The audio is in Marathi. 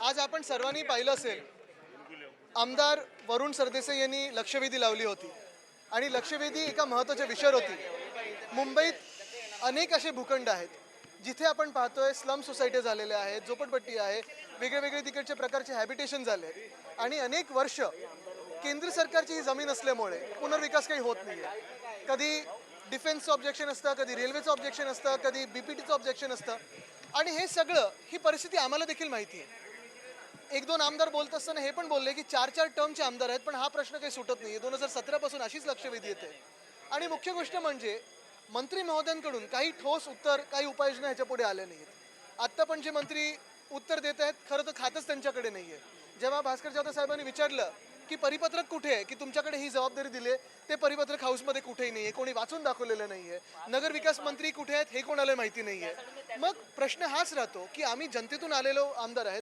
आज आपण सर्वांनी पाहिलं असेल आमदार वरुण सरदेसाई यांनी लक्षवेधी लावली होती. आणि लक्षवेधी एका महत्त्वाच्या विषयावर होती. मुंबईत अनेक असे भूखंड आहेत. जिथे आपण पाहतोय स्लम सोसायटी झालेल्या आहेत झोपडपट्टी आहे वेगळे वेगळे तिकडचे प्रकारचे हॅबिटेशन झाले. आहेत आणि अनेक वर्ष केंद्र सरकारची ही जमीन असल्यामुळे पुनर्विकास काही होत नाही कधी डिफेन्सचं ऑब्जेक्शन असतं कधी रेल्वेचं ऑब्जेक्शन असतं कधी बीपीटीचं ऑब्जेक्शन असतं. आणि हे सगळं ही परिस्थिती आम्हाला देखील माहिती आहे. एक दोन आमदार बोलत असताना हे पण बोलले की चार चार टर्मचे आमदार आहेत पण हा प्रश्न काही सुटत नाही. दोन हजार सतरापासून अशीच लक्षवेधी येते. आणि मुख्य गोष्ट म्हणजे मंत्री महोदयांकडून काही ठोस उत्तर काही उपाययोजना ह्याच्या पुढे आल्या नाहीत. आत्ता पण जे मंत्री उत्तर देत आहेत खरं तर खातच त्यांच्याकडे नाही आहे. जेव्हा भास्कर जाधव साहेबांनी विचारलं की परिपत्रक कुठे आहे की तुमच्याकडे ही जबाबदारी दिली आहे ते परिपत्रक हाऊसमध्ये कुठेही नाही आहे कोणी वाचून दाखवलेलं नाही आहे. नगर विकास मंत्री कुठे आहेत हे कोणाला माहिती नाही आहे. मग प्रश्न हाच राहतो की आम्ही जनतेतून आलेलो आमदार आहेत